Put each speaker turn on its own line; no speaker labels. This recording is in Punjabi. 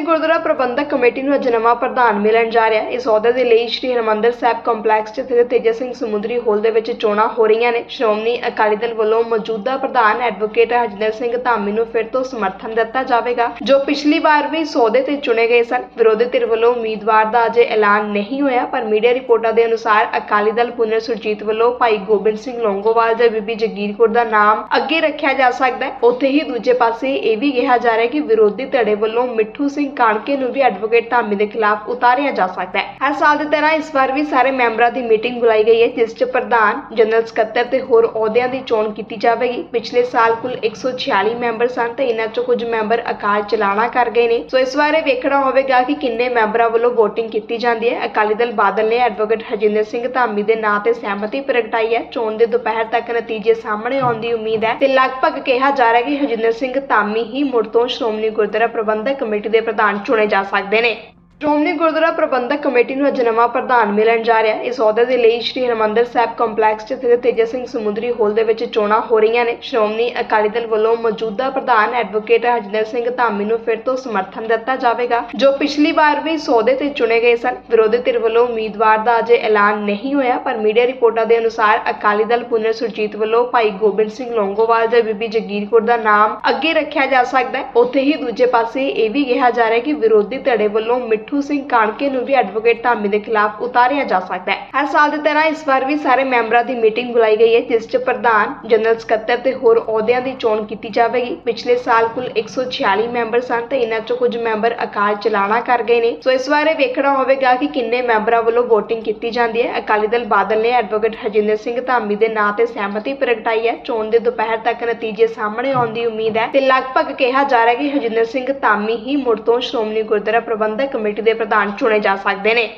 ਗੁਰਦੁਆਰਾ ਪ੍ਰਬੰਧਕ ਕਮੇਟੀ ਨੂੰ ਅੱਜ ਨਵਾਂ ਪ੍ਰਧਾਨ ਮਿਲਣ ਜਾ ਰਿਹਾ ਹੈ। ਇਸ ਅਹੁਦੇ ਦੇ ਲਈ ਸ਼੍ਰੀ ਹਰਿਮੰਦਰ ਸਾਹਿਬ ਕੰਪਲੈਕਸ 'ਚ ਸਥਿਤ ਤੇਜਾ ਸਿੰਘ ਸਮੁੰਦਰੀ ਹਾਲ ਦੇ ਵਿੱਚ ਚੋਣਾਂ ਹੋ ਰਹੀਆਂ ਨੇ। ਸ਼੍ਰੋਮਣੀ ਅਕਾਲੀ ਦਲ ਵੱਲੋਂ ਮੌਜੂਦਾ ਪ੍ਰਧਾਨ ਐਡਵੋਕੇਟ ਹਰਜਿੰਦਰ ਸਿੰਘ ਧਾਮੀ ਨੂੰ ਫਿਰ ਤੋਂ ਸਮਰਥਨ ਦਿੱਤਾ ਜਾਵੇਗਾ, ਜੋ ਪਿਛਲੀ ਵਾਰ ਵੀ ਇਸ ਅਹੁਦੇ ਤੇ ਚੁਣੇ ਗਏ ਸਨ। ਵਿਰੋਧੀ ਧਿਰ ਵੱਲੋਂ ਉਮੀਦਵਾਰ ਦਾ ਅਜੇ ਐਲਾਨ ਨਹੀਂ ਹੋਇਆ, ਪਰ ਮੀਡੀਆ ਰਿਪੋਰਟਾਂ ਦੇ ਅਨੁਸਾਰ ਅਕਾਲੀ ਦਲ ਪੁਨਰ ਸੁਰਜੀਤ ਵੱਲੋਂ ਭਾਈ ਗੋਬਿੰਦ ਸਿੰਘ ਲੌਂਗੋਵਾਲ ਜਾਂ ਬੀਬੀ ਜਗੀਰ ਕੌਰ ਦਾ ਨਾਮ ਅੱਗੇ ਰੱਖਿਆ ਜਾ ਸਕਦਾ ਹੈ। ਉੱਥੇ ਹੀ ਦੂਜੇ ਪਾਸੇ ਇਹ ਵੀ ਕਿਹਾ ਜਾ ਰਿਹਾ ਹੈ ਕਿ ਵਿਰੋਧੀ ਧੜੇ ਵੱਲੋਂ ਮਿੱਠੂ ਸਿੰਘ ਕਾਣਕੇ ਨੂੰ ਵੀ ਐਡਵੋਕੇਟ ਧਾਮੀ ਦੇ ਖਿਲਾਫ ਉਤਾਰਿਆ ਜਾ ਸਕਦਾ ਹੈ। ਹਰ ਸਾਲ ਦੀ ਤਰ੍ਹਾਂ ਇਸ ਵਾਰ ਵੀ ਸਾਰੇ ਮੈਂਬਰਾਂ ਦੀ ਮੀਟਿੰਗ ਬੁਲਾਈ ਗਈ ਹੈ, ਜਿਸ 'ਚ ਪ੍ਰਧਾਨ, ਜਨਰਲ ਸਕੱਤਰ ਤੇ ਹੋਰ ਅਹੁਦਿਆਂ ਦੀ ਚੋਣ ਕੀਤੀ ਜਾਵੇਗੀ। ਪਿਛਲੇ ਸਾਲ ਕੁੱਲ 146 ਮੈਂਬਰ ਸਨ ਤੇ ਇਹਨਾਂ 'ਚੋਂ ਕੁਝ ਮੈਂਬਰ ਅਕਾਲ ਚਲਾਣਾ ਕਰ ਗਏ ਨੇ। ਸੋ ਇਸ ਬਾਰੇ ਵੇਖਣਾ ਹੋਵੇਗਾ ਕਿ ਕਿੰਨੇ ਮੈਂਬਰਾਂ ਵੱਲੋਂ VOTING ਕੀਤੀ ਜਾਂਦੀ ਹੈ। ਅਕਾਲੀ ਦਲ ਬਾਦਲ ਨੇ ਐਡਵੋਕੇਟ ਹਰਜਿੰਦਰ ਸਿੰਘ ਧਾਮੀ ਦੇ ਨਾਂ ਤੇ ਸਹਿਮਤੀ ਪ੍ਰਗਟਾਈ ਹੈ। ਚੋਣ ਦੇ ਦੁਪਹਿਰ ਤੱਕ ਨਤੀਜੇ ਸਾਹਮਣੇ ਆਉਣ ਦੀ ਉਮੀਦ ਹੈ ਤੇ ਲਗਭਗ ਕਿਹਾ ਜਾ ਰਿਹਾ ਹੈ ਕਿ ਹਰਜਿੰਦਰ ਸਿੰਘ ਧਾਮੀ ਹੀ ਮੁੜ ਤੋਂ ਸ਼੍ਰੋਮਣੀ ਗੁਰਦੁਆਰਾ ਪ੍ਰਬੰਧਕ ਕਮੇਟੀ ਦੇ ਪ੍ਰਧਾਨ ਚੁਣੇ ਜਾ ਸਕਦੇ ਨੇ ਸ਼੍ਰੋਮਣੀ ਗੁਰਦੁਆਰਾ ਪ੍ਰਬੰਧਕ ਕਮੇਟੀ ਨੂੰ ਅੱਜ ਨਵਾਂ ਪ੍ਰਧਾਨ ਮਿਲਣ ਜਾ ਰਿਹਾ ਹੈ। ਇਸ ਅਹੁਦੇ ਦੇ ਲਈ ਸ਼੍ਰੀ ਹਰਿਮੰਦਰ ਸਾਹਿਬ ਕੰਪਲੈਕਸ 'ਚ ਸਥਿਤ ਤੇਜਾ ਸਿੰਘ ਸਮੁੰਦਰੀ ਹਾਲ ਦੇ ਵਿੱਚ ਚੋਣਾਂ ਹੋ ਰਹੀਆਂ ਨੇ। ਸ਼੍ਰੋਮਣੀ ਅਕਾਲੀ ਦਲ ਵੱਲੋਂ ਮੌਜੂਦਾ ਪ੍ਰਧਾਨ ਐਡਵੋਕੇਟ ਹਰਜਿੰਦਰ ਸਿੰਘ ਧਾਮੀ ਨੂੰ ਫਿਰ ਤੋਂ ਸਮਰਥਨ ਦਿੱਤਾ ਜਾਵੇਗਾ, ਜੋ ਪਿਛਲੀ ਵਾਰ ਵੀ ਇਸ ਤੇ ਚੁਣੇ ਗਏ ਸਨ। ਵਿਰੋਧੀ ਧਿਰ ਵੱਲੋਂ ਉਮੀਦਵਾਰ ਦਾ ਅਜੇ ਐਲਾਨ ਨਹੀਂ ਹੋਇਆ, ਪਰ ਮੀਡੀਆ ਰਿਪੋਰਟਾਂ ਦੇ ਅਨੁਸਾਰ ਅਕਾਲੀ ਦਲ ਪੁਨਰ ਸੁਰਜੀਤ ਵੱਲੋਂ ਭਾਈ ਗੋਬਿੰਦ ਸਿੰਘ ਲੌਂਗੋਵਾਲ ਜਾਂ ਬੀਬੀ ਜਗੀਰ ਕੌਰ ਦਾ ਨਾਮ ਅੱਗੇ ਰੱਖਿਆ ਜਾ ਸਕਦਾ ਹੈ। ਉੱਥੇ ਹੀ ਦੂਜੇ ਪਾਸੇ ਇਹ ਵੀ ਕਿਹਾ ਜਾ ਰਿਹਾ ਹੈ ਕਿ ਵਿਰੋਧੀ ਧੜੇ ਵੱਲੋਂ ਮਿੱਠੂ ਸਿੰਘ ਕਾਣਕੇ ਨੂੰ ਵੀ ਐਡਵੋਕੇਟ ਧਾਮੀ ਦੇ ਖਿਲਾਫ ਉਤਾਰਿਆ ਜਾ ਸਕਦਾ ਹੈ। ਹਰ ਸਾਲ ਦੀ ਤਰ੍ਹਾਂ ਇਸ ਵਾਰ ਵੀ ਸਾਰੇ ਮੈਂਬਰਾਂ ਦੀ ਮੀਟਿੰਗ ਬੁਲਾਈ ਗਈ ਹੈ, ਜਿਸ 'ਚ ਪ੍ਰਧਾਨ ਜਨਰਲ ਸਕੱਤਰ ਤੇ ਹੋਰ ਅਹੁਦਿਆਂ ਦੀ ਚੋਣ ਕੀਤੀ ਜਾਵੇਗੀ। ਪਿਛਲੇ ਸਾਲ ਕੁੱਲ 146 ਮੈਂਬਰ ਸਨ ਤੇ ਇਹਨਾਂ 'ਚੋਂ ਕੁਝ ਮੈਂਬਰ ਅਕਾਲ ਚਲਾਣਾ ਕਰ ਗਏ ਨੇ। ਸੋ ਇਸ ਬਾਰੇ ਵੇਖਣਾ ਹੋਵੇਗਾ ਕਿ ਕਿੰਨੇ ਮੈਂਬਰਾਂ ਵੱਲੋਂ VOTING ਕੀਤੀ ਜਾਂਦੀ ਹੈ। ਅਕਾਲੀ ਦਲ ਬਾਦਲ ਨੇ ਐਡਵੋਕੇਟ ਹਰਜਿੰਦਰ ਸਿੰਘ ਧਾਮੀ ਦੇ ਨਾਂ ਤੇ ਸਹਿਮਤੀ ਪ੍ਰਗਟਾਈ ਹੈ। ਚੋਣ ਦੇ ਦੁਪਹਿਰ ਤੱਕ ਨਤੀਜੇ ਸਾਹਮਣੇ ਆਉਣ ਦੀ ਉਮੀਦ ਹੈ ਤੇ ਲਗਭਗ ਕਿਹਾ ਜਾ ਰਿਹਾ ਹੈ ਕਿ ਹਰਜਿੰਦਰ ਸਿੰਘ ਧਾਮੀ ਹੀ ਮੁੜ ਤੋਂ ਸ਼੍ਰੋਮਣੀ ਗੁਰਦੁਆਰਾ ਪ੍ਰਬੰਧਕ ਕਮੇਟੀ ਦੇ ਪ੍ਰਧਾਨ ਚੁਣੇ ਜਾ ਸਕਦੇ ਨੇ।